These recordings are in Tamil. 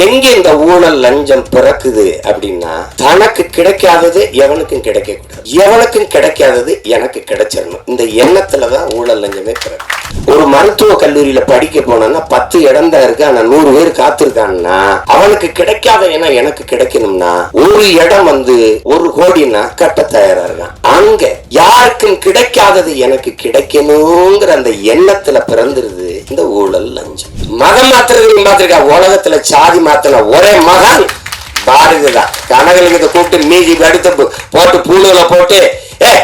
எங்க இந்த ஊழல் லஞ்சம் பிறக்குது அப்படின்னா தனக்கு கிடைக்காதது எவனுக்கும் கிடைக்க கூடாது எவனுக்கும் கிடைக்காதது எனக்கு கிடைச்சிடணும் இந்த எண்ணத்துலதான் ஊழல் லஞ்சமே பிறகு ஒரு மருத்துவ கல்லூரியில படிக்க போனோம்னா பத்து இடம் தான் இருக்கு ஆனா நூறு பேர் காத்திருக்காங்கன்னா அவனுக்கு கிடைக்காத இடம் எனக்கு கிடைக்கணும்னா ஒரு இடம் வந்து ஒரு கோடினா கட்ட தயாரா இருக்கான். அங்க யாருக்கும் கிடைக்காதது எனக்கு கிடைக்கணுங்கிற அந்த எண்ணத்துல பிறந்துருது இந்த ஊழல் லஞ்சம் மதம் மாத்துறதையும் பார்த்திருக்கா உலகத்துல சாதி மாத்தின ஒரே மகன் பாரதி தான் கனகலிங்கத்தை கூப்பிட்டு மீதி எடுத்து போட்டு பூணுல போட்டு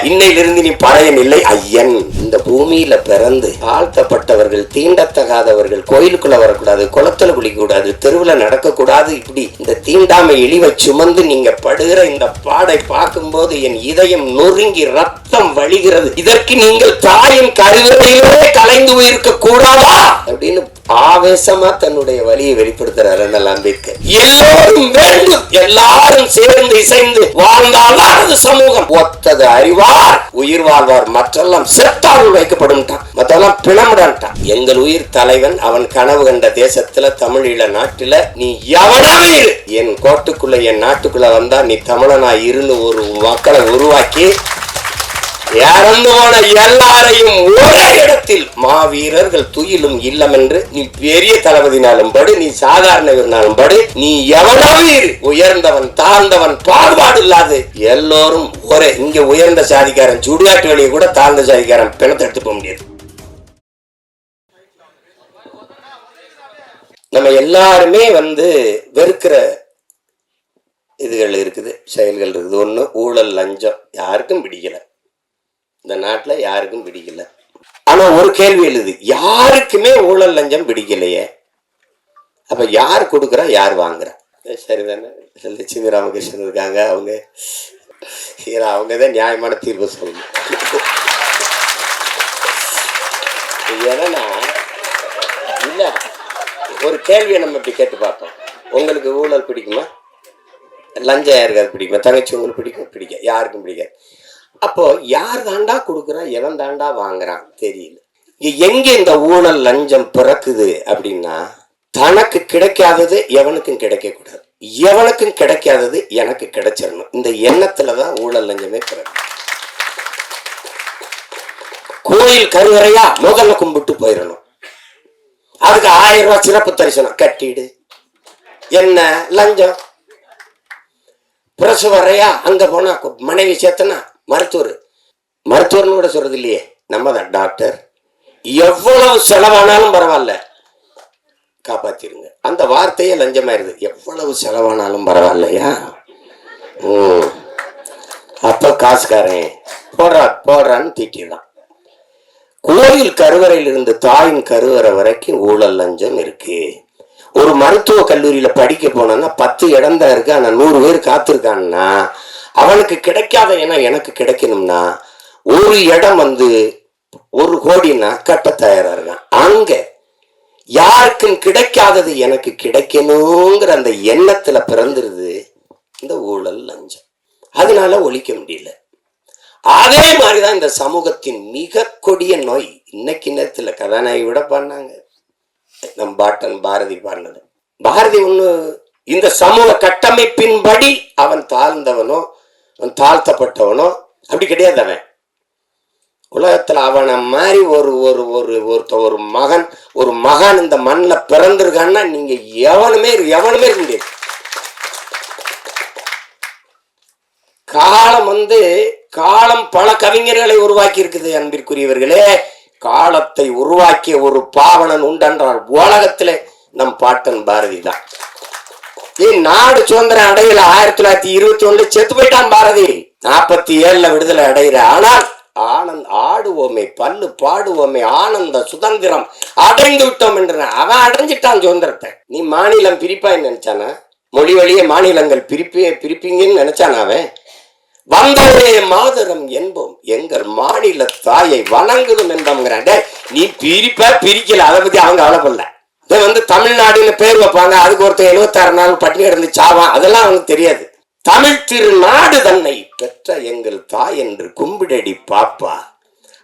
இன்னையிலிருந்து நீ பழையன் இல்லை ஐயன். இந்த பூமியில பிறந்து தாழ்த்தப்பட்டவர்கள் தீண்டத்தகாதவர்கள் கோயிலுக்குள்ள வரக்கூடாது குளத்துல குளிக்கக்கூடாது தெருவுல நடக்க கூடாது இப்படி இந்த தீண்டாமை இழிவை சுமந்து நீங்க படுகிற இந்த பாடை பார்க்கும்போது என் இதயம் நொறுங்கி ரத்தம் வழிகிறது. இதற்கு நீங்கள் தாயின் கருவறையிலே கலைந்து போயிருக்க கூடாதா? அப்படின்னு ஆவேசமா தன்னுடைய வழியை வெளிப்படுத்துறாரு அண்ணல் அம்பேத்கர். எல்லோரும் வேண்டும் எல்லாரும் சேர்ந்து இசைந்து வாழ்ந்தால்தான் அது சமூகம் ஒத்தது அறிவார் உயிர் வாழ்வார். மற்றெல்லாம் செத்தால் வைக்கப்படும் மற்றெல்லாம் பிணமிடான்ட்டான். எங்கள் உயிர் தலைவன் அவன் கனவு கண்ட தேசத்துல தமிழீழ நாட்டுல நீ எவனாவே இரு? என் கோட்டுக்குள்ள என் நாட்டுக்குள்ள வந்தா நீ தமிழனா இருந்து ஒரு மக்களை உருவாக்கி இறந்து போன எல்லாரையும் ஒரே இடத்தில் மாவீரர்கள் துயிலும் இல்லம் என்று நீ பெரிய தளபதினாலும் படு நீ சாதாரண வீரனாலும் படு நீ எவனாவது உயர்ந்தவன் தாழ்ந்தவன் பாகுபாடு இல்லாது எல்லோரும் ஒரே. இங்க உயர்ந்த சாதிக்காரன் சுடுகாட்டு வழியை கூட தாழ்ந்த சாதிக்காரன் பிணத்தை எடுத்து போக முடியாது. நம்ம எல்லாருமே வந்து வெறுக்கிற இதுகள் இருக்குது செயல்கள் இருக்குது. ஒன்று ஊழல் லஞ்சம் யாருக்கும் பிடிக்கலை. இந்த நாட்டில் யாருக்கும் பிடிக்கல. ஆனா ஒரு கேள்வி எழுது யாருக்குமே ஊழல் லஞ்சம் பிடிக்கலையே. அப்போ யார் கொடுக்குறா யார் வாங்குறா? சரிதானே. லட்சுமி ராமகிருஷ்ணன் இருக்காங்க அவங்க. அவங்க தான் நியாயமான தீர்வு சொல்லணும். ஏன்னா இல்லை ஒரு கேள்வியை நம்ம இப்படி கேட்டு பார்ப்போம். உங்களுக்கு ஊழல் பிடிக்குமா? லஞ்சம் யாருக்காவது பிடிக்குமா? தங்கச்சி உங்களுக்கு பிடிக்கும்? பிடிக்க யாருக்கும் பிடிக்காது. அப்போ யார் தாண்டா கொடுக்குறா? எவன் தாண்டா வாங்குறான் தெரியல. எங்க இந்த ஊழல் லஞ்சம் பிறக்குது அப்படின்னா தனக்கு கிடைக்காதது எவனுக்கும் கிடைக்க கூடாது எவனுக்கும் கிடைக்காதது எனக்கு கிடைச்சிடணும். இந்த எண்ணத்துலதான் ஊழல் லஞ்சமே பிறகு கோயில் கருவறையா முதல்ல கும்பிட்டு போயிடணும் அதுக்கு ஆயிரம் ரூபாய் சிறப்பு தரிசனம் கட்டிடு. என்ன லஞ்சம்? பிரசவரையா அங்க போனா மனைவி சேர்த்தனா மருத்துவர். மருத்துவர்னு கூட சொல்றது இல்லையே நம்ம தான் டாக்டர். எவ்வளவு செலவானாலும் பரவாயில்ல. காப்பாத்திருங்க. அந்த வார்த்தையே லஞ்சமாயிருது. எவ்வளவு செலவானாலும் பரவாயில்லையா? ம். அப்ப காசுக்காரன் போடுறா போடுறான்னு திட்டிடலாம். கோயில் கருவறையில் இருந்து தாயின் கருவறை வரைக்கும் ஊழல் லஞ்சம் இருக்கு. ஒரு மருத்துவ கல்லூரியில படிக்க போனோம்னா பத்து இடம் தான் இருக்கு. ஆனா நூறு பேர் காத்திருக்காங்கன்னா அவனுக்கு கிடைக்காத இடம் எனக்கு கிடைக்கணும்னா ஒரு இடம் வந்து ஒரு கோடினா கட்ட தயாரா இருக்கான் அங்க யாருக்கும் கிடைக்காதது எனக்கு கிடைக்கணுங்கிற அந்த எண்ணத்துல பிறந்துருது இந்த ஊழல் லஞ்சம். அதனால ஒழிக்க முடியல. அதே மாதிரிதான் இந்த சமூகத்தின் மிக கொடிய நோய். இன்னைக்கு நேரத்துல கதாநாயகி விட பாடினாங்க நம் பாட்டன் பாரதி பாடினது. பாரதி ஒண்ணு இந்த சமூக கட்டமைப்பின்படி அவன் தாழ்ந்தவனோ அவன் தாழ்த்தப்பட்டவனோ? அப்படி கிடையாது அவன். உலகத்துல அவனை மாதிரி ஒரு ஒரு ஒரு ஒருத்த ஒரு மகன் ஒரு மகன் இந்த மண்ணில் பிறந்திருக்கான்னா நீங்க எவனுமே எவனுமே இருக்க முடியாது. காலம் வந்து காலம் பல கவிஞர்களை உருவாக்கி இருக்குது அன்பிற்குரியவர்களே. காலத்தை உருவாக்கிய ஒரு பாவனன் உண்டென்றால் உலகத்திலே நம் பாட்டன் பாரதி தான் நாடு சுதந்திரம் அடையல. ஆயிரத்தி தொள்ளாயிரத்தி இருபத்தி ஒண்ணுல செத்து போயிட்டான் பாரதி. நாற்பத்தி ஏழுல விடுதலை அடையிற. ஆனால் ஆனந்த் ஆடுவோமே பல்லு பாடுவோமே ஆனந்த சுதந்திரம் அடைந்து விட்டோம் என்று அவன் அடைஞ்சிட்டான் சுதந்திரத்தை. நீ மாநிலம் பிரிப்பாய் நினைச்சானா? மொழி வழியே மாநிலங்கள் பிரிப்பே பிரிப்பீங்கன்னு நினைச்சானா அவன்? வந்தவரே மாதரம் என்போம். எங்கள் மாநில தாயை வணங்குதும் என்போங்கிறான் நீ பிரிப்ப பிரிக்கல. அதை பத்தி அவங்க கவலைப்படல. வந்து தமிழ்நாடுன்னு பேர் வைப்பாங்க. அதுக்கு ஒருத்தர் எழுபத்தாறு நாள் பட்டினி கிடந்து சாவான். அதெல்லாம் அவனுக்கு தெரியாது. தமிழ் திருநாடு தன்னை பெற்ற எங்கள் தாய் என்று கும்பிடடி பாப்பா.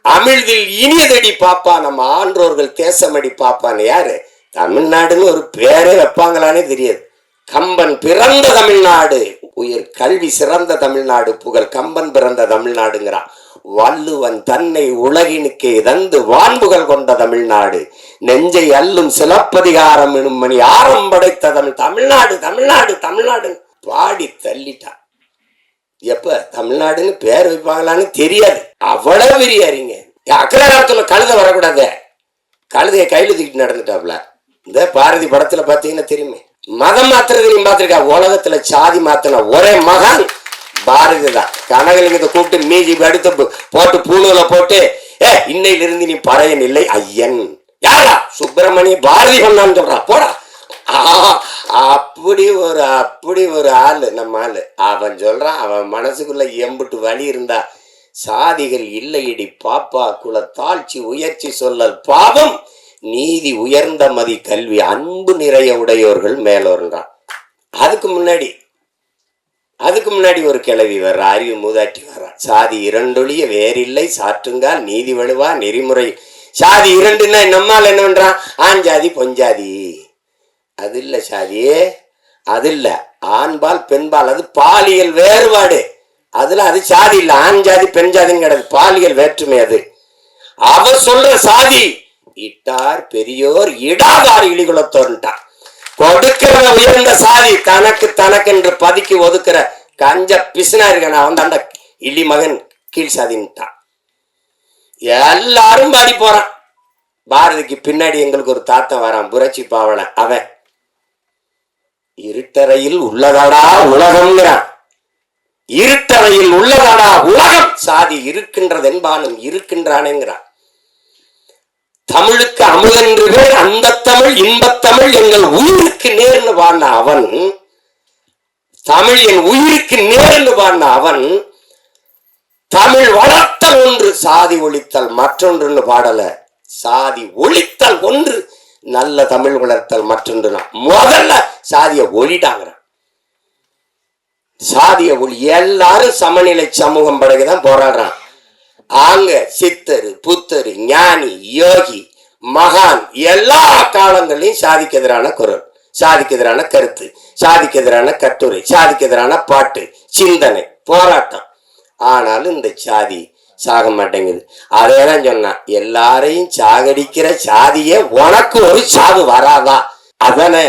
அமிழ்தில் இனியதடி பாப்பா. நம்ம ஆன்றோர்கள் தேசமடி பாப்பான்னு யாரு? தமிழ்நாடுன்னு ஒரு பேரே வைப்பாங்களானே தெரியாது. கம்பன் பிறந்த தமிழ்நாடு. உயர் கல்வி சிறந்த தமிழ்நாடு. புகழ் கம்பன் பிறந்த தமிழ்நாடுங்கிறான். வள்ளுவன் தன்னை உலகினுக்கே தந்து வான்புகள் கொண்ட தமிழ்நாடு. நெஞ்சை அல்லும் சிலப்பதிகாரம் எனும் மணி ஆரம் படைத்ததன் தமிழ்நாடு தமிழ்நாடு தமிழ்நாடு பாடி தள்ளிட்டான். எப்ப? தமிழ்நாடுன்னு பேர் வைப்பாங்களான்னு தெரியாது. அவ்வளவு பெரிய அறிங்க காலத்துல கழுத வரக்கூடாது. கழுதையை கையில தூக்கிட்டு நடந்துட்டாப்ல. இந்த பாரதி படத்துல பாத்தீங்கன்னா தெரியுமே. மதம் மாத்துறது நீ பாத்திருக்கா உலகத்துல சாதி மாத்தின ஒரே மகன் பாரதி தான். கனகலிங்கத்தை கூப்பிட்டு மீதி எடுத்து போட்டு பூணுல போட்டு ஏ இன்னையிலிருந்து நீ பறையன் இல்லை ஐயன். யாரா? சுப்பிரமணிய பாரதி பண்ணான்னு சொல்றான் போடா. ஆ, அப்படி ஒரு அப்படி ஒரு ஆளு நம்ம ஆள். அவன் சொல்றான் அவன் மனசுக்குள்ள எம்புட்டு வலி இருந்தா சாதிகள் இல்லையடி பாப்பா குல தாழ்ச்சி உயர்ச்சி சொல்லல் பாவம். நீதி உயர்ந்த மதி கல்வி அன்பு நிறைய உடையோர்கள் மேலோர்ன்றான் அதுக்கு முன்னாடி அதுக்கு முன்னாடி ஒரு கிளவி வர்ற அறிவு மூதாட்டி வர்றா. சாதி இரண்டொழிய வேறில்லை சாற்றுங்கால் நீதி வலுவா நெறிமுறை சாதி இரண்டுன்னா நம்மால் என்ன பண்றான்? ஜாதி பொஞ்சாதி அது இல்லை சாதியே அது இல்லை. ஆண்பால் பெண்பால் அது பாலியல் வேறுபாடு. அதுல அது சாதி இல்லை. ஆண் ஜாதி பெண் ஜாதின்னு கிடையாது. பாலியல் வேற்றுமை அது. அவர் சொல்ற சாதி இட்டார் பெரியோர் இடாதார் இழிகுலத்தோன்ட்டான் கொடுக்கிற உயர்ந்த சாதி தனக்கு தனக்கு என்று பதுக்கி ஒதுக்குற கஞ்ச பிசுனா இருக்கான அவன் அந்த இழி மகன் கீழ் சாதின்ட்டான். எல்லாரும் பாடி போறான். பாரதிக்கு பின்னாடி எங்களுக்கு ஒரு தாத்தா வரான் புரட்சி பாவலன் அவன். இருட்டறையில் உள்ளதாடா உலகம்ங்கிறான். இருட்டறையில் உள்ளதாடா உலகம். சாதி இருக்கின்றது என்பானும் இருக்கின்றானேங்கிறான். தமிழுக்கு அமுதென்று பேர் அந்த தமிழ் இன்பத்தமிழ் எங்கள் உயிருக்கு நேர்னு வாழ்ந்த அவன் தமிழ் என் உயிருக்கு நேர்னு வாழ்ந்த அவன் தமிழ் வளர்த்தல் ஒன்று சாதி ஒழித்தல் மற்றொன்றுன்னு பாடல. சாதி ஒழித்தல் ஒன்று நல்ல தமிழ் வளர்த்தல் மற்றொன்று முதல்ல சாதிய ஒழிட்டாங்க சாதிய ஒளி எல்லாரும் சமநிலை சமூகம் படகுதான் போராடுறான். ஆங்க சித்தரு புத்தரு ஞானி யோகி மகான் எல்லா காலங்களையும் சாதிக்கு எதிரான குரல் சாதிக்கு எதிரான கருத்து சாதிக்கு எதிரான கட்டுரை சாதிக்கு எதிரான பாட்டு சிந்தனை போராட்டம். ஆனாலும் இந்த சாதி சாக மாட்டேங்குது. அதே தான் சொன்னான் எல்லாரையும் சாகடிக்கிற சாதியே உனக்கு ஒரு சாவு வராதா? அதானே?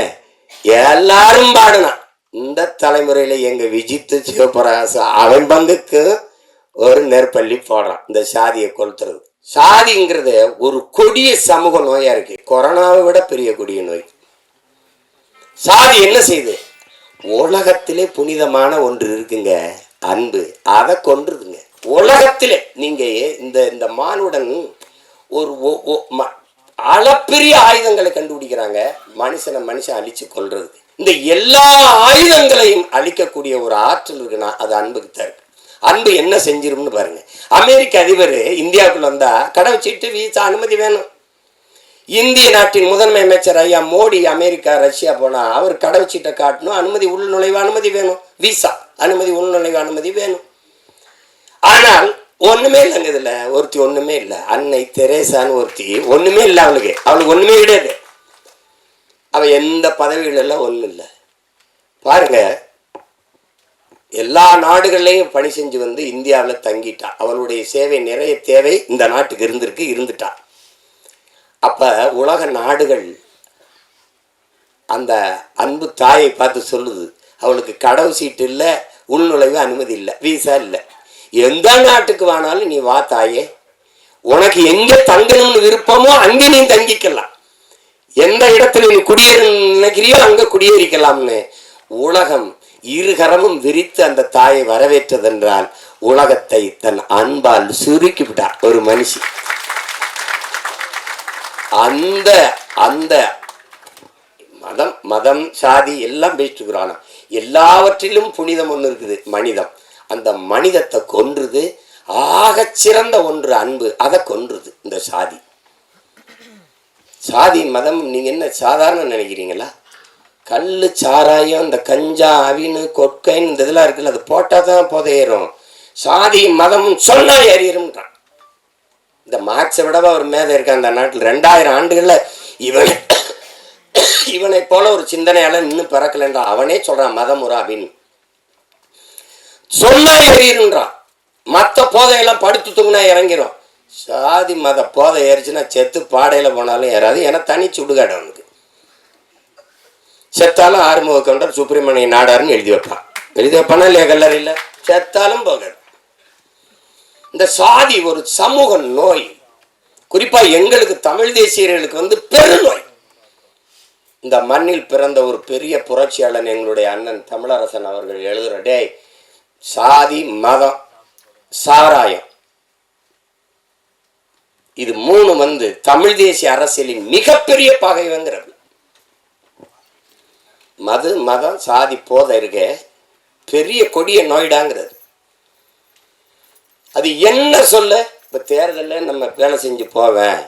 எல்லாரும் பாடினான் இந்த தலைமுறையில எங்க விஜித்து சிவபிரகாச அவன் பந்துக்கு ஒரு நெற்பள்ளி போடுறான். இந்த சாதியை கொளுத்துறது. சாதிங்கிறது ஒரு கொடிய சமூக நோயா இருக்கு. கொரோனாவை விட பெரிய கொடிய நோய். சாதி என்ன செய்யுது? உலகத்திலே புனிதமான ஒன்று இருக்குங்க. அன்பு. அதை கொன்றுதுங்க உலகத்தில் நீங்கள் இந்த இந்த மானுடன் ஒரு ஒ- ஒ- ம- அளப்பெரிய ஆயுதங்களை கண்டுபிடிக்கிறாங்க. மனுஷனை மனுஷன் அழிச்சு கொள்றது இந்த எல்லா ஆயுதங்களையும் அழிக்கக்கூடிய ஒரு ஆற்றல் இருக்குன்னா அது அன்புக்கு தான் இருக்கு அன்பு என்ன செஞ்சிரும்னு பாருங்க. அமெரிக்க அதிபர் இந்தியாவுக்குள்ள வந்தா கடவுள் சீட்டு வீசா அனுமதி வேணும். இந்திய நாட்டின் முதன்மை அமைச்சர் ஐயா மோடி அமெரிக்கா ரஷ்யா போனா அவர் கடவுச்சீட்டை காட்டணும் அனுமதி உள் நுழைவு அனுமதி வேணும். விசா. அனுமதி உள்நுழைவு அனுமதி வேணும். ஆனால் ஒண்ணுமே இல்லைங்க இதுல. ஒருத்தி ஒண்ணுமே இல்லை. அன்னை தெரேசான்னு ஒருத்தி ஒண்ணுமே இல்லை அவளுக்கு. அவளுக்கு ஒண்ணுமே கிடையாது. அவ எந்த பதவிகள் எல்லாம் இல்லை. பாருங்க எல்லா நாடுகள்லையும் பணி செஞ்சு வந்து இந்தியாவில் தங்கிட்டா. அவளுடைய சேவை நிறைய தேவை இந்த நாட்டுக்கு இருந்திருக்கு இருந்துட்டா. அப்ப உலக நாடுகள் அந்த அன்பு தாயை பார்த்து சொல்லுது. அவளுக்கு கடவு சீட்டு இல்லை உள்நுழைவு அனுமதி இல்லை வீசா இல்லை. எந்த நாட்டுக்கு வேணாலும் நீ வா தாயே. உனக்கு எங்க தங்கணும்னு விருப்பமோ அங்கே நீ தங்கிக்கலாம். எந்த இடத்துல நீ குடியேற நினைக்கிறியோ அங்க குடியேறிக்கலாம்னு. உலகம் இருகரமும் விரித்து அந்த தாயை வரவேற்றதென்றால் உலகத்தை தன் அன்பால் சுருக்கி விட்டார் ஒரு மனுஷி. அந்த அந்த மதம் மதம் சாதி எல்லாம் பேசிட்டு இருக்கிறானா. எல்லாவற்றிலும் புனிதம் ஒன்று இருக்குது மனிதம். அந்த மனிதத்தை கொன்றுது ஆகச் சிறந்த ஒன்று அன்பு அதை கொன்றுது இந்த சாதி. சாதி மதம் நீங்க என்ன சாதாரண நினைக்கிறீங்களா? கல்லு சாராயம் இந்த கஞ்சா அவினு கொட்கைன்னு இந்த இதெல்லாம் இருக்குல்ல அது போட்டால் தான் புதையேறும். சாதி மதம் சொன்னால் ஏறிடும்ன்றான். இந்த மார்க்ஸை விடவா ஒரு மேதை இருக்கான் அந்த நாட்டில்? ரெண்டாயிரம் ஆண்டுகளில் இவன் இவனை போல ஒரு சிந்தனையால இன்னும் பிறக்கலன்றா. அவனே சொல்றான் மதமுறாவின் சொன்னா எறின்றான் மற்ற போதையெல்லாம் படுத்து தூங்கினா இறங்கிரும். சாதி மத போதை ஏறிச்சுன்னா செத்து பாடையில போனாலும் ஏறாது. ஏன்னா தனி சுடுகாடு அவனுக்கு. செத்தாலும் ஆறுமுக கவுண்டர் சுப்பிரமணிய நாடாருன்னு எழுதி வைப்பான். எழுதி வைப்பானா இல்லையா கல்லறையில் செத்தாலும் போகாது. இந்த சாதி ஒரு சமூக நோய். குறிப்பா எங்களுக்கு தமிழ் தேசியர்களுக்கு வந்து பெருநோய். இந்த மண்ணில் பிறந்த ஒரு பெரிய புரட்சியாளன் எங்களுடைய அண்ணன் தமிழரசன் அவர்கள் எழுதுகிற டேய் சாதி மதம் சாராயம். இது மூணு வந்து தமிழ் தேசிய அரசியலின் மிகப்பெரிய பகைவங்கிறது மது மதம் சாதி போதை இருக்க பெரிய கொடிய நோய்டாங்கிறது. அது என்ன சொல்ல? இப்போ தேர்தலில் நம்ம வேலை செஞ்சு போவேன்.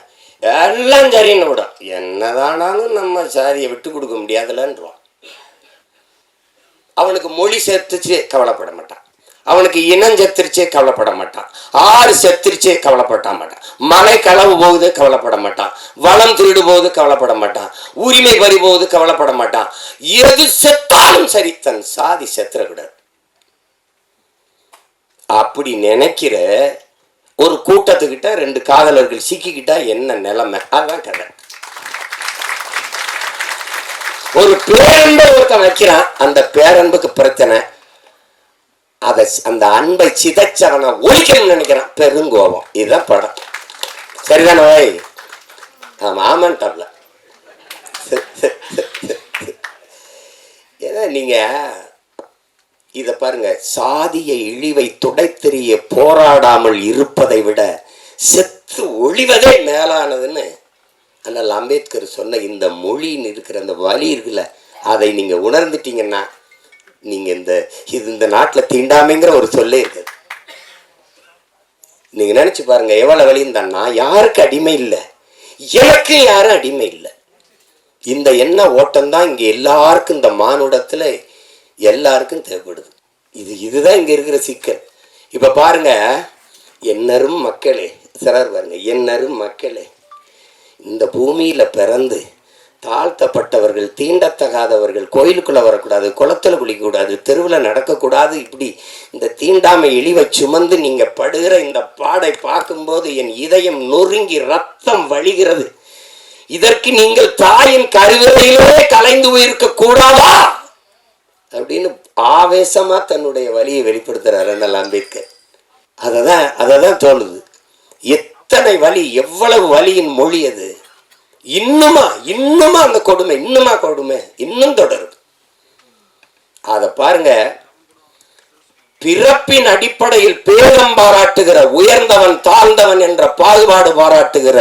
எல்லாம் சரின்னு விடும் என்னதானாலும் நம்ம சாதியை விட்டு கொடுக்க முடியாதுலன்றோம். அவனுக்கு மொழி செத்துச்சு கவலைப்பட மாட்டான். அவனுக்கு இனம் செத்துருச்சே கவலைப்பட மாட்டான். ஆறு செத்துருச்சே கவலைப்பட மாட்டான். மலை களவு போகுது கவலைப்பட மாட்டான். வளம் திருடு போகுது கவலைப்பட மாட்டான். உரிமை பறி போகுது கவலைப்பட மாட்டான். எது செத்தாலும் சரி தன் சாதி செத்துறக்கூடாது. அப்படி நினைக்கிற ஒரு கூட்டத்துக்கிட்ட ரெண்டு காதலர்கள் சிக்கிக்கிட்டா என்ன நிலைமை? அதுதான் கதை. ஒரு பேரன்பை ஒருத்தன் வைக்கிறான். அந்த பேரன்புக்கு பிரச்சனை. அதை அந்த அன்பை சிதைச்சவனை ஒழிக்கணும்னு நினைக்கிறான். பெருங்கோபம். இதுதான் படம். சரிதானே ஓய்? ஆமா ஆமான்ட்டாப்ல ஏன்னா நீங்கள் இதை பாருங்க சாதிய இழிவை துடைத்தெறிய போராடாமல் இருப்பதை விட செத்து ஒழிவதே மேலானதுன்னு அண்ணல் அம்பேத்கர் சொன்ன இந்த மொழின்னு இருக்கிற அந்த வலி இருக்குல்ல அதை நீங்க உணர்ந்துட்டீங்கன்னா நீங்க இந்த இது இந்த நாட்டில் தீண்டாமைங்கிற ஒரு சொல்லே இருக்குது. நீங்க நினைச்சு பாருங்க எவ்வளவு வலியும் நான் யாருக்கு அடிமை இல்லை? எனக்கு யாரும் அடிமை இல்லை. இந்த எண்ண ஓட்டம் தான் இங்க எல்லாருக்கும் இந்த மானுடத்துல எல்லாருக்கும் தேவைப்படுது. இது இதுதான் இங்க இருக்கிற சிக்கல். இப்ப பாருங்க என்னரும் மக்களே சிலர் பாருங்க என்னரும் மக்களே இந்த பூமியில பிறந்து தாழ்த்தப்பட்டவர்கள் தீண்டத்தகாதவர்கள் கோயிலுக்குள்ள வரக்கூடாது குளத்துல குளிக்கக்கூடாது தெருவில் நடக்கக்கூடாது இப்படி இந்த தீண்டாமை இழிவை சுமந்து நீங்க படுகிற இந்த பாடை பார்க்கும்போது என் இதயம் நொறுங்கி ரத்தம் வழிகிறது. இதற்கு நீங்கள் தாயின் கருவிலையிலே கலைந்து போயிருக்க கூடாதா? அப்படின்னு ஆவேசமா தன்னுடைய வலியை வெளிப்படுத்துகிறார் அண்ணல் அம்பேத்கர். அதை தான் அதை தான் தோணுது. எத்தனை வலி எவ்வளவு வலியின் மொழி அது? இன்னுமா இன்னுமா அந்த கொடுமை இன்னுமா கொடுமை இன்னும் தொடருது அதை பாருங்க. பிறப்பின் அடிப்படையில் பேரம் பாராட்டுகிற உயர்ந்தவன் தாழ்ந்தவன் என்ற பாகுபாடு பாராட்டுகிற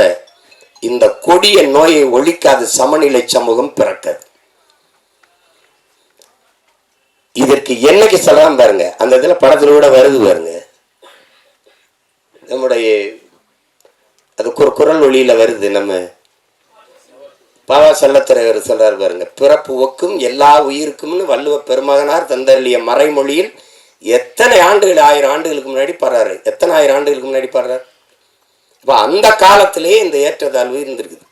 இந்த கொடிய நோயை ஒழிக்காது சமநிலை சமூகம் பிறக்காது இதுக்கு என்னைக்கு சொல்லலாம் பாருங்க. அந்த இதில் படத்தில் கூட வருது பாருங்க. நம்முடைய அதுக்கு ஒரு குரல் ஒளியில் வருது நம்ம பாவா செல்லத்திரையர் சொல்றாரு பாருங்க. பிறப்பு ஒக்கும் எல்லா உயிருக்கும்னு வள்ளுவ பெருமகனார் தந்தருளிய மறைமொழியில் எத்தனை ஆண்டுகள் ஆயிரம் ஆண்டுகளுக்கு முன்னாடி பாடுறாரு. எத்தனை ஆயிரம் ஆண்டுகளுக்கு முன்னாடி பாடுறாரு? இப்போ அந்த காலத்திலே இந்த ஏற்றத்தாழ்வு இருந்திருக்குது.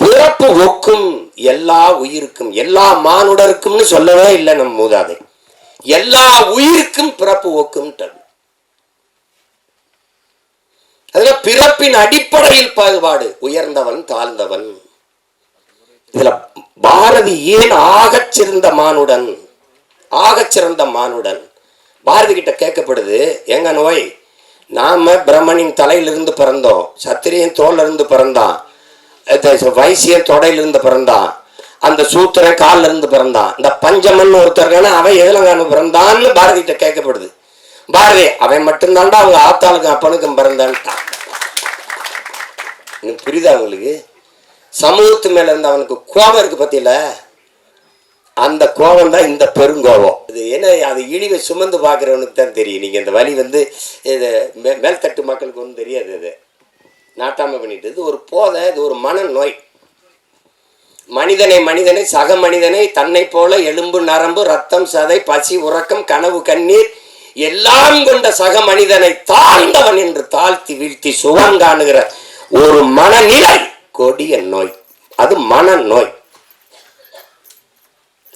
பிறப்பு ஒக்கும் எல்லா உயிருக்கும் எல்லா மானுடருக்கும்னு சொல்லவே இல்லை நம் மூதாதை. எல்லா உயிருக்கும் பிறப்பு ஒக்கும்ட்டு அதுல பிறப்பின் அடிப்படையில் பாகுபாடு உயர்ந்தவன் தாழ்ந்தவன். இதுல பாரதி ஏன் ஆகச் சிறந்த மானுடன் ஆகச் சிறந்த மானுடன்? பாரதி கிட்ட கேட்கப்படுது எங்க நோய் நாம பிரம்மனின் தலையிலிருந்து பிறந்தோம் சத்திரியன் தோல்ல இருந்து பிறந்தான் வைசிய வைசியன் தொடையிலிருந்து பிறந்தான் அந்த சூத்திர கால்ல இருந்து பிறந்தான். இந்த பஞ்சமன் ஒருத்தர் அவன் எதுலங்கான பிறந்தான்னு பாரதி கிட்ட கேட்கப்படுது. பாரதி அவன் மட்டும்தான்டா அவங்க ஆத்தாளுக்கும் அப்பனுக்கும் பிறந்தான்ட்டான். எனக்கு புரியுதா அவங்களுக்கு சமூகத்து மேல இருந்த அவனுக்கு கோபம் இருக்கு பத்தியில? அந்த கோபம் தான் இந்த பெருங்கோபம். இது என்ன அது இழிவை சுமந்து பார்க்குறவனுக்கு தான் தெரியும். நீங்கள் இந்த வழி வந்து இது மேல்தட்டு மக்களுக்கு ஒன்றும் தெரியாது இது நாட்டாமை பண்ணிட்டு இது ஒரு போதை இது ஒரு மனநோய். மனிதனை மனிதனை சக மனிதனை தன்னை போல எலும்பு நரம்பு ரத்தம் சதை பசி உறக்கம் கனவு கண்ணீர் எல்லாம் கொண்ட சக மனிதனை தாழ்ந்தவன் என்று தாழ்த்தி வீழ்த்தி சுகம் காணுகிற ஒரு மனநிலை கொடிய நோய். அது மனநோய்.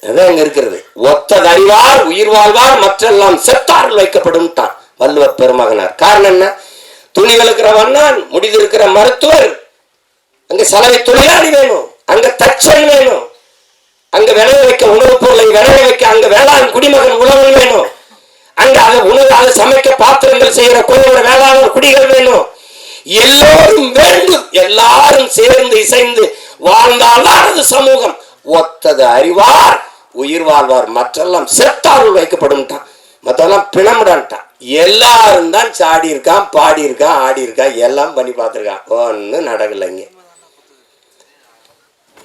அதான் அங்க இருக்கிறது. ஒத்ததறிவார் உயிர் வாழ்வார் மற்றெல்லாம் செத்தாரன் வைக்கப்படும் தான் வள்ளுவர் பெருமகனார். காரணம் என்ன? துணி விளக்குற வண்ணான் முடிதிருக்கிற மருத்துவர். அங்க சலவை தொழிலாளி வேணும். அங்க தச்சன் வேணும். அங்க விளைய வைக்க உணவுப் பொருளை விளைய வைக்க அங்க வேளாண் குடிமகன் உணவு வேணும். அங்க அதை உணவு அதை சமைக்க பாத்திரங்கள் செய்யற கோயிலோட வேளாண் குடிகள் வேணும். எல்லோரும் வேண்டும் எல்லாரும் சேர்ந்து இசைந்து வாழ்ந்தால்தான் அது சமூகம். ஒத்தது அறிவார் உயிர் வாழ்வார் மற்றெல்லாம் செத்தாருள் வைக்கப்படும் மற்றெல்லாம் பிணமிடான்ட்டான். எல்லாரும் தான் சாடி இருக்கான் பாடி இருக்கான் ஆடி இருக்கான் எல்லாம் பண்ணி பார்த்துருக்கான். ஒன்றும் நடக்கலைங்க.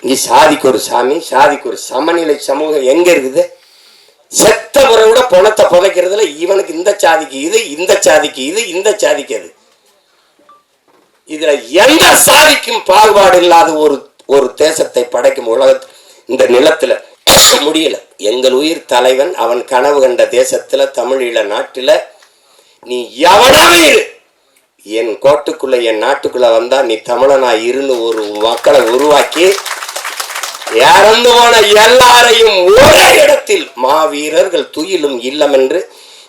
இங்க சாதிக்கு ஒரு சாமி சாதிக்கு ஒரு சமநிலை சமூகம் எங்க இருக்குது? செத்த முறை கூட பணத்தை புதைக்கிறதுல இவனுக்கு இந்த சாதிக்கு இது இந்த சாதிக்கு இது இந்த சாதிக்கு அது. இதுல எந்த சாதிக்கும் பாகுபாடு இல்லாத ஒரு ஒரு தேசத்தை படைக்கும் உலகத்து இந்த நிலத்துல முடியல. எங்கள் உயிர் தலைவன் அவன் கனவு கண்ட தேசத்துல தமிழீழ நாட்டுல நீ எவனாவே இரு. என் கோட்டுக்குள்ள என் நாட்டுக்குள்ள வந்தா நீ தமிழனா இருந்து ஒரு மக்களை உருவாக்கி இறந்து போன எல்லாரையும் ஒரே இடத்தில். மாவீரர்கள் துயிலும் இல்லம் என்று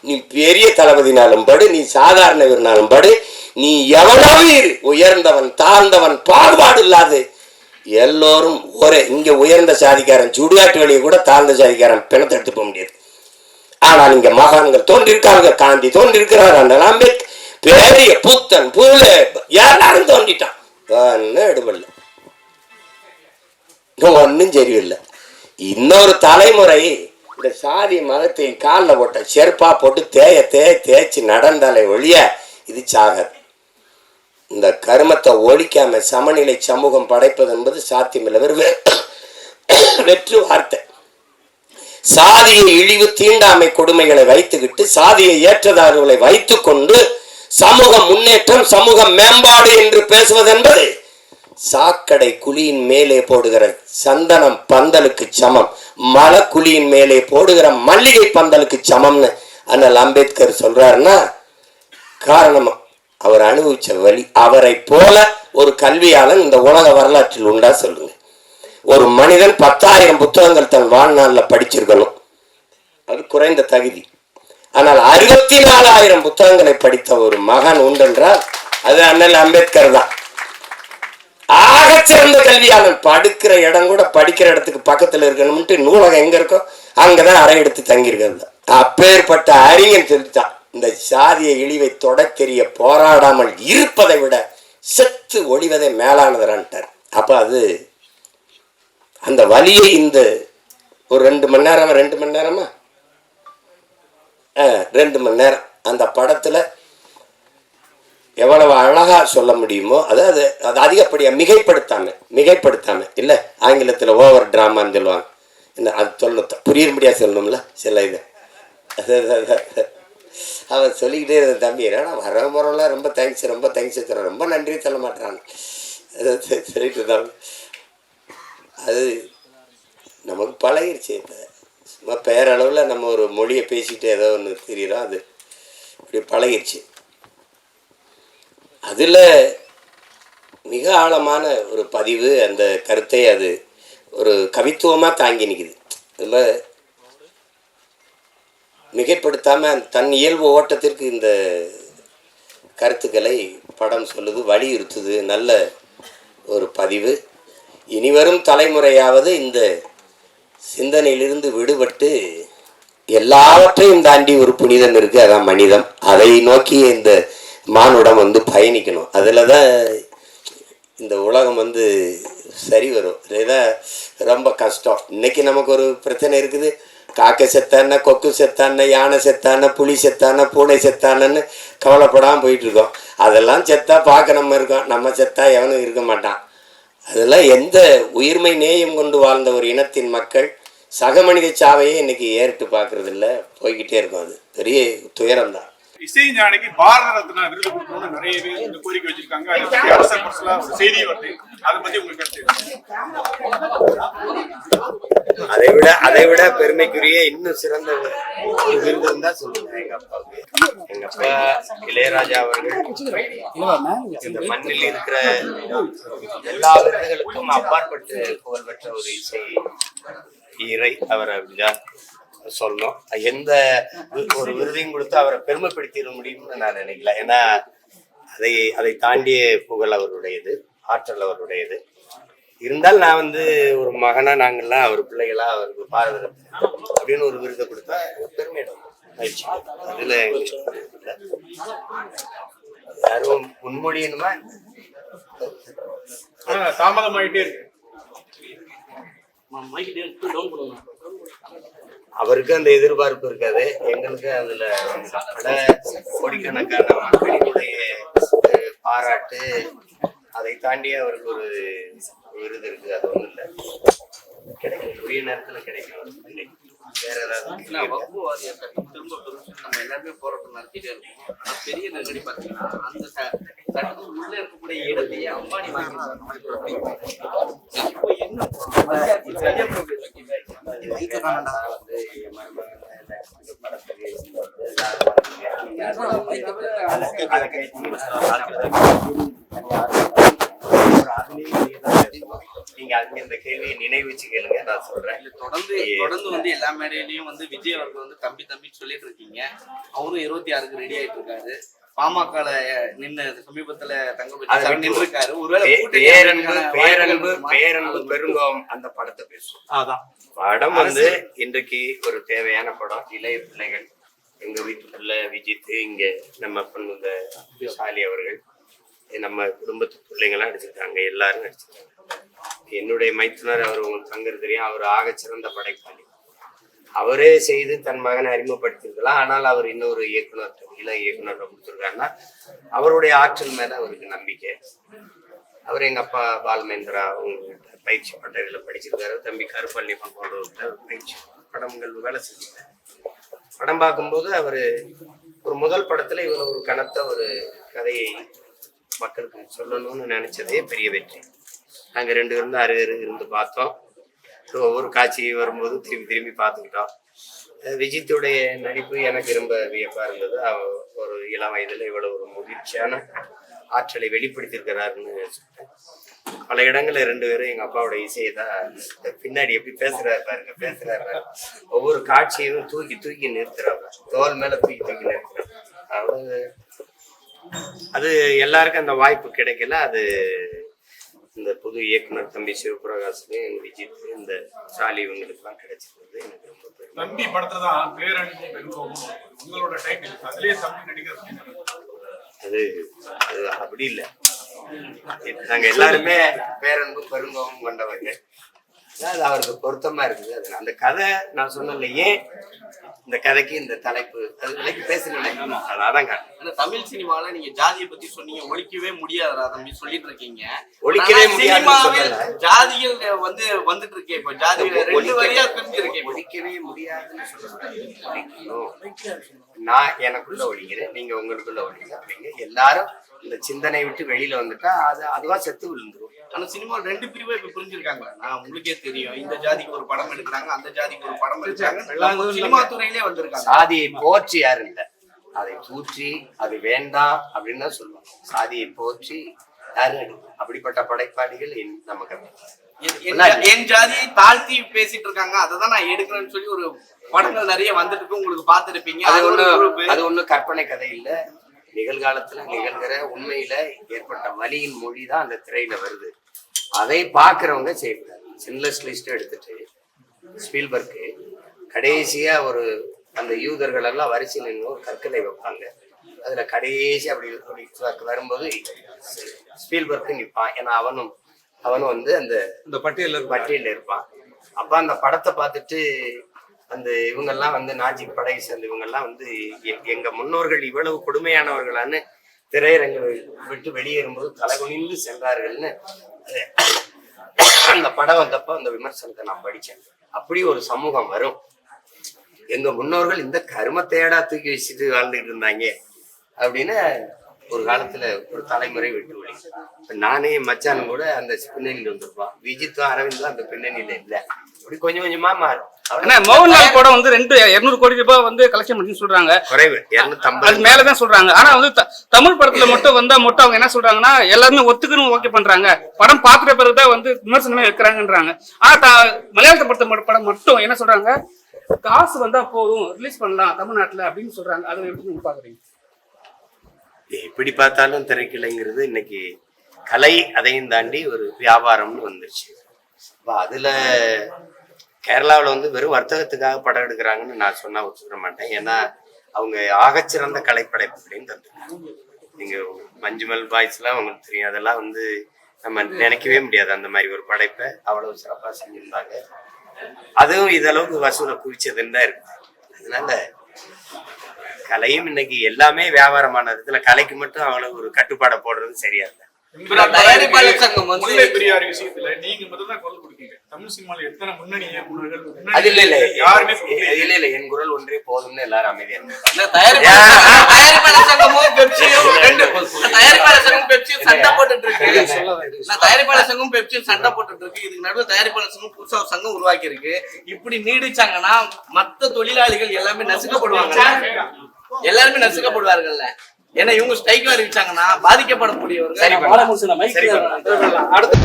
நீ பெரிய தளபதினாலும் படு நீ சாதாரண வீரனாலும் படு நீ எவனாவே உயர்ந்தவன் தாழ்ந்தவன் பாகுபாடு இல்லாது. எல்லோரும் ஒரே இங்க உயர்ந்த சாதிக்காரன் சுடுகாட்டு வழியை கூட தாழ்ந்த சாதிக்காரன் பிணத்தை எடுத்து போக முடியாது. ஆனால் இங்க மகான்கள் தோன்றிருக்காங்க காந்தி தோன்றிருக்கிறார் அண்ணல் அம்பேத் பெரிய புத்தன் புல எல்லாரும் தோன்றிட்டான். ஒன்னும் ஒன்றும் சரியில்லை. இன்னொரு தலைமுறை இந்த சாதி மதத்தை காலில் போட்ட செருப்பா போட்டு தேய தே தேய்ச்சி நடந்தாலே ஒழிய இது சாகாது இந்த கருமத்தை ஒழிக்காம சமநிலை சமூகம் படைப்பது என்பது சாத்தியமில்லை. வெறும் வெற்று வார்த்தை. சாதியை இழிவு தீண்டாமை கொடுமைகளை வைத்துக்கிட்டு சாதியை ஏற்றதார்களை வைத்துக்கொண்டு சமூக முன்னேற்றம் சமூக மேம்பாடு என்று பேசுவது என்பது சாக்கடை குழியின் மேலே போடுகிற சந்தனம் பந்தலுக்கு சமம். மலக்குழியின் மேலே போடுகிற மல்லிகை பந்தலுக்கு சமம்னு அண்ணல் அம்பேத்கர் சொல்றாருன்னா காரணம் அவர் அனுபவிச்ச வழி. அவரை போல ஒரு கல்வியாளன் இந்த உலக வரலாற்றில் உண்டா சொல்லுங்க. ஒரு மனிதன் பத்தாயிரம் புத்தகங்கள் தன் வாழ்நாளில் படிச்சிருக்கணும். அது குறைந்த தகுதி. ஆனால் அறுபத்தி நாலாயிரம் புத்தகங்களை படித்த ஒரு மகன் உண்டென்றால் அது அண்ணல் அம்பேத்கர் தான். ஆக சிறந்த கல்வியாளன் படுக்கிற இடம் கூட படிக்கிற இடத்துக்கு பக்கத்துல இருக்கணும்ட்டு நூலகம் எங்க இருக்கோ அங்கதான் அறை எடுத்து தங்கியிருக்கிறது. அப்பேற்பட்ட அறிஞன் சொல்லித்தான் இந்த சாதிய இழிவை தொடத் தெரிய போராடாமல் இருப்பதை விட செத்து ஒழிவதே மேலானதுரான்ட்டார் அப்ப அது அந்த வலியை இந்த ஒரு ரெண்டு மணி நேரமா ரெண்டு மணி நேரமா? ரெண்டு மணி நேரம். அந்த படத்துல எவ்வளவு அழகா சொல்ல முடியுமோ அதாவது அது அதிகப்படியாக மிகைப்படுத்தாம மிகைப்படுத்தாம இல்லை? ஆங்கிலத்தில் ஓவர் டிராமான்னு சொல்லுவாங்க. என்ன அது சொல்லணும் புரியும்படியா சொல்லணும்ல? சில இது. அவன் சொல்லிக்கிட்டே இருந்த தம்பி என்னடா வர முறைலாம் ரொம்ப தேங்க்ஸ் ரொம்ப தேங்க்ஸ் சொல்கிறேன் ரொம்ப நன்றி சொல்ல மாட்டான் சொல்லிட்டு தான் அது நமக்கு பழகிருச்சு. இப்போ சும்மா பேரளவில் நம்ம ஒரு மொழியை பேசிட்டு ஏதோ ஒன்று தெரியுறோம் அது இப்படி பழகிருச்சு. அதில் மிக ஆழமான ஒரு பதிவு அந்த கருத்தை அது ஒரு கவித்துவமாக தாங்கி நிற்குது அதில் மிகைப்படுத்தாமல் தன் இயல்பு ஓட்டத்திற்கு இந்த கருத்துக்களை படம் சொல்லுது வலியுறுத்துது நல்ல ஒரு பதிவு. இனிவரும் தலைமுறையாவது இந்த சிந்தனையிலிருந்து விடுபட்டு எல்லாவற்றையும் தாண்டி ஒரு புனிதம் இருக்குது அதான் மனிதம். அதை நோக்கி இந்த மானுடம் வந்து பயணிக்கணும். அதில் தான் இந்த உலகம் வந்து சரி வரும். இதுதான் ரொம்ப கஷ்டம். இன்னைக்கு நமக்கு ஒரு பிரச்சனை இருக்குது. காக்கை செத்தான கொக்கு செத்தான யானை செத்தான புலி செத்தான பூனை செத்தானன்னு கவலைப்படாமல் போயிட்டு இருக்கோம் அதெல்லாம் செத்தா பார்க்க நம்ம இருக்கோம். நம்ம செத்தா எவனும் இருக்க மாட்டான். அதெல்லாம் எந்த உயிர்மை நேயம் கொண்டு வாழ்ந்த ஒரு இனத்தின் மக்கள் சக மனித சாவையே இன்னைக்கு ஏறிட்டு பார்க்குறதில்ல. போய்கிட்டே இருக்கும் அது. பெரிய துயரம் தான் இசை ஞானிக்கு பாரத ரத்னா விருது கொடுக்கணும்னு நிறைய பேர் இந்த கோரிக்கை வச்சிருக்காங்க. அதை பத்தி அரசு பர்சலா ஒரு செய்தி வருது. அதை பத்தி உங்களுக்கு கருத்து அதை விட அதை விட பெருமைக்குரிய இன்னும் சிறந்த ஒரு விருது இருந்தா சொல்லுங்க எங்க அப்பாவுக்கு. எங்க அப்பா இளையராஜா அவர்கள். இந்த மண்ணில் இருக்கிற எல்லா விருதுகளுக்கும் அப்பாற்பட்டு புகழ்பெற்ற ஒரு இசை இறை அவரை அப்படிதான் சொல்லணும். எந்த ஒரு விருதையும் கொடுத்து அவரை பெருமைப்படுத்திட முடியும்னு நான் நினைக்கல. ஏன்னா அதை அதை தாண்டிய புகழ் அவருடையது ஆற்றல் அவருடையது. இருந்தால் நான் வந்து ஒரு மகனா நாங்கள்லாம் அவர் பிள்ளைகளா அவருக்கு பாரத அப்படின்னு ஒரு விருதை கொடுத்தா பெருமையிடம் மகிழ்ச்சி. அதுல. யாரும் முன்மொழியணுமா தாமதமாயிட்டே இருக்கு. அவருக்கு அந்த எதிர்பார்ப்பு இருக்காது. எங்களுக்கு அதுல பல கோடிக்கணக்கான மக்களினுடைய பாராட்டு அதை தாண்டி அவருக்கு ஒரு விருது இருக்கு. அது ஒண்ணும் இல்லை. கிடைக்கும் உரிய நேரத்துல கிடைக்கும். வேற ஏதாவது சார்? திரும்ப நம்ம எல்லாருமே போராட்டம் நடத்திட்டே இருக்கோம். ஆனா பெரிய நெருக்கடி பாத்தீங்கன்னா அந்த உள்ள இருக்கக்கூடிய இடத்தையே அம்பானி நீங்க அதுக்கு இந்த கேள்வியை நினைவு வச்சு கேளுங்க நான் சொல்றேன். தொடர்ந்து தொடர்ந்து வந்து எல்லா மேடையிலயும் வந்து விஜய் அவர்கள் வந்து தம்பி தம்பி சொல்லிட்டு இருக்கீங்க. அவரும் இருபத்தி ஆறுக்கு ரெடி ஆயிட்டு இருக்காரு. பாமக நின்று சமீபத்துல தங்க ஒருவேளை பேரன்பு பேரன்பு பேரன்பு? பெருங்கோம் அந்த படத்தை பேசுவோம். அதான். படம் வந்து இன்றைக்கு ஒரு தேவையான படம். இளைய பிள்ளைகள் எங்க வீட்டுக்குள்ள விஜித் இங்க நம்ம பொண்ணுங்க சாலி அவர்கள் நம்ம குடும்பத்து பிள்ளைங்களாம் நடிச்சிருக்காங்க எல்லாரும் நடிச்சிருக்காங்க. என்னுடைய மைத்துனர் அவர் உங்களுக்கு தங்குறது தெரியும். அவர் சிறந்த படைப்பாளி. அவரே செய்து தன் மகனை அறிமுகப்படுத்திருக்கலாம் ஆனால் அவர் இன்னொரு இயக்குனர் இளம் இயக்குனர் கொடுத்துருக்காருன்னா அவருடைய ஆற்றல் மேல அவருக்கு நம்பிக்கை. அவர் எங்க அப்பா பாலமேந்திரா அவங்க பயிற்சி பட்டறையில படிச்சிருக்காரு. தம்பி கருப்பள்ளி கொண்டு பயிற்சி படங்கள் வேலை செஞ்சிருக்காரு. படம் பார்க்கும்போது அவரு ஒரு முதல் படத்துல இவர் ஒரு கனத்த ஒரு கதையை மக்களுக்கு சொல்லணும்னு நினைச்சதே பெரிய வெற்றி. நாங்க ரெண்டு பேரும் தான் இருந்து பார்த்தோம். ஒவ்வொரு காட்சி வரும்போது திரும்பி திரும்பி பார்த்துக்கிட்டோம். விஜித்துடைய நடிப்பு எனக்கு ரொம்ப வியப்பாக இருந்தது. ஒரு இளம் வயதில் இவ்வளோ ஒரு முதிர்ச்சியான ஆற்றலை வெளிப்படுத்தியிருக்கிறாருன்னு சொல்லிட்டேன். பல இடங்களில் ரெண்டு பேரும் எங்கள் அப்பாவோட இசையை தான் பின்னாடி எப்படி பேசுகிறாரு பாருங்க பேசுகிறாரு ஒவ்வொரு காட்சியும் தூக்கி தூக்கி நிறுத்துறாங்க. தோல் மேலே தூக்கி தூக்கி நிறுத்துறாங்க. அதாவது அது எல்லாருக்கும் அந்த வாய்ப்பு கிடைக்கல. அது இந்த புது இயக்குனர் தம்பி சிவபிரகாசுக்கு விஜித் இந்த சாலி இவங்களுக்குலாம் கிடைச்சிருந்தது எனக்கு ரொம்ப பெருமை. தம்பி படத்துல தான் பேரன்பு பெருங்கோம் உங்களோட டைட்டில் அதுலயே தம்பி நடிகர் அது அது அப்படி இல்லை. நாங்க எல்லாருமே பேரன்பு பெருங்கோபம் கொண்டவங்க. அது அவருக்கு பொருத்தமா இருக்குது. அது அந்த கதை நான் சொன்னல ஏன் இந்த கதைக்கு இந்த தலைப்பு அது விலைக்கு அதான் காரணம் ஆனா தமிழ் சினிமால நீங்க ஜாதியை பத்தி சொன்னீங்க ஒழிக்கவே முடியாதுடா தம்பி சொல்லிட்டு இருக்கீங்க ஒழிக்கவே சொல்லல. ஜாதிகள் வந்து வந்துட்டு இருக்கே இப்ப ஜாதி ரெண்டு வரியா பிரிஞ்சிருக்கேன் இப்போ. ஒழிக்கவே முடியாதுன்னு சொல்றேன். நான் எனக்குள்ள ஒழிக்கிறேன் நீங்க உங்களுக்குள்ள ஒழிங்க அப்படிங்க எல்லாரும் இந்த சிந்தனை விட்டு வெளியில வந்துட்டா அது அதுவா செத்து விழுந்துரும். ஆனா சினிமாவில் ரெண்டு பிரிவா இப்ப பிரிஞ்சிருக்காங்க. நான் உங்களுக்கே தெரியும். இந்த ஜாதிக்கு ஒரு படம் எடுக்கிறாங்க அந்த ஜாதிக்கு ஒரு படம் எடுக்கிறாங்க சினிமா துறையிலே வந்திருக்காங்க. சாதியை போற்றி யாரும் இல்லை? அதை தூற்றி அது வேண்டாம் அப்படின்னு தான் சொல்லுவாங்க. சாதியை போற்றி யாரும் எடுக்கல. அப்படிப்பட்ட படைப்பாளிகள் நமக்கு என்- ஜாதியை தாழ்த்தி பேசிட்டு இருக்காங்க. அதை தான் நான் எடுக்கிறேன்னு சொல்லி ஒரு படங்கள் நிறைய வந்துட்டு இருக்கு. உங்களுக்கு பார்த்திருப்பீங்க. அது ஒண்ணு. அது ஒண்ணு கற்பனை கதை இல்ல. நிகழ்காலத்துல நிகழ்கிற உண்மையில ஏற்பட்ட வலியின் மொழி தான் அந்த திரையில வருது. அதை பாக்குறவங்க செய்யக்கூடாது. சின்லெஸ் லிஸ்ட் எடுத்துட்டு ஸ்பீல்பர்க்கு கடைசியா ஒரு அந்த யூதர்கள் எல்லாம் வரிசையில் நின்று ஒரு கற்களை வைப்பாங்க. அதுல கடைசி அப்படி அப்படி வரும்போது ஸ்பீல்பர்க்கு நிற்பான் ஏன்னா அவனும் அவனும் வந்து அந்த இந்த பட்டியலில் பட்டியலில் இருப்பான். அப்ப அந்த படத்தை பார்த்துட்டு அந்த இவங்கெல்லாம் வந்து நாஜிக் படை சேர்ந்த இவங்கெல்லாம் வந்து எ- எங்க முன்னோர்கள் இவ்வளவு கொடுமையானவர்களான்னு திரையரங்கு விட்டு வெளியேறும்போது தலைகுனிந்து சென்றார்கள்னு அந்த படம் வந்தப்போ அந்த விமர்சனத்தை நான் படிச்சேன் அப்படி ஒரு சமூகம் வரும். எங்க முன்னோர்கள் இந்த கருமத்தையடா தூக்கி வச்சுட்டு வாழ்ந்துட்டு இருந்தாங்க அப்படின்னு ஒரு காலத்துல ஒரு தலைமுறை விட்டு ஒளி இப்ப நானே மச்சானும் கூட அந்த பின்னணியில் வந்திருப்பான் விஜித்தும் அரவிந்தும் அந்த பின்னணியில இல்லை. அப்படி கொஞ்சம் கொஞ்சமா மாறும். ஏன்னா மோகன்லால் படம் வந்து ரெண்டு இருநூறு கோடி ரூபாய் வந்து கலெக்ஷன் பண்ணி சொல்றாங்க. குறைவு அது மேலதான் சொல்றாங்க. ஆனா வந்து தமிழ் படத்துல மட்டும் வந்தா மட்டும் அவங்க என்ன சொல்றாங்கன்னா எல்லாருமே ஒத்துக்கணும் ஓகே பண்றாங்க. படம் பாத்துட்ட பிறகுதான் வந்து விமர்சனமே வைக்கிறாங்கன்றாங்க. ஆனா மலையாளத்தை படத்தை படம் மட்டும் என்ன சொல்றாங்க? காசு வந்தா போதும் ரிலீஸ் பண்ணலாம் தமிழ்நாட்டுல அப்படின்னு சொல்றாங்க. அதை எப்படி பாக்குறீங்க எப்படி பார்த்தாலும் திரைக்கலைங்கிறது இன்னைக்கு கலை அதையும் தாண்டி ஒரு வியாபாரம்னு வந்துருச்சு. அப்ப அதுல கேரளாவில் வந்து வெறும் வர்த்தகத்துக்காக படம் எடுக்கிறாங்கன்னு நான் சொன்னா ஒத்துக்கிற மாட்டேன். ஏன்னா அவங்க ஆகச்சிறந்த கலைப்படைப்பு அப்படின்னு தந்துருக்காங்க. நீங்க மஞ்சுமல் பாய்ஸ்லாம் அவங்களுக்கு தெரியும். அதெல்லாம் வந்து நம்ம நினைக்கவே முடியாது. அந்த மாதிரி ஒரு படைப்பை அவ்வளவு சிறப்பாக செஞ்சிருந்தாங்க. அதுவும் இதளவுக்கு வசூலை குவிச்சதுன்னு தான் இருக்கு. அதனால கலையும் இன்னைக்கு எல்லாமே வியாபாரமான இதில் கலைக்கு மட்டும் அவ்வளவு ஒரு கட்டுப்பாடை போடுறது சரியா இல்லை. அப்புறம் தயாரிப்பாளர் சங்கம் வந்து- முல்லை பெரியார் விஷயத்துல நீங்க மட்டும் தான் குரல் கொடுக்கீங்க தமிழ் சினிமால எத்தனை முன்னணி இயக்குனர்கள் முன்னணி அது இல்ல இல்ல யாருமே அது இல்ல இல்ல என் குரல் ஒன்றே போதும்னு எல்லாரும் அமைதியா இருந்தாங்க. இல்ல, தயாரிப்பாளர் சங்கம்- தயாரிப்பாளர் சங்கமும் பெப்சியும் ரெண்டு தயாரிப்பாளர் சங்கமும் பெப்சியும் சண்டை போட்டுட்டு இருக்கு நான் தயாரிப்பாளர் சங்கம் பெப்சியும் சண்டை போட்டுட்டு இருக்கு இதுக்கு நடுவில் தயாரிப்பாளர் சங்கம் புதுசா ஒரு சங்கம் உருவாக்கி இருக்கு இப்படி நீடிச்சாங்கன்னா மத்த தொழிலாளிகள் எல்லாமே நசுக்கப்படுவாங்க எல்லாருமே நசுக்கப்படுவார்கள்ல. ஏன்னா இவங்க ஸ்ட்ரைக் அறிவிச்சாங்கன்னா பாதிக்கப்படக்கூடியவர்கள். அடுத்து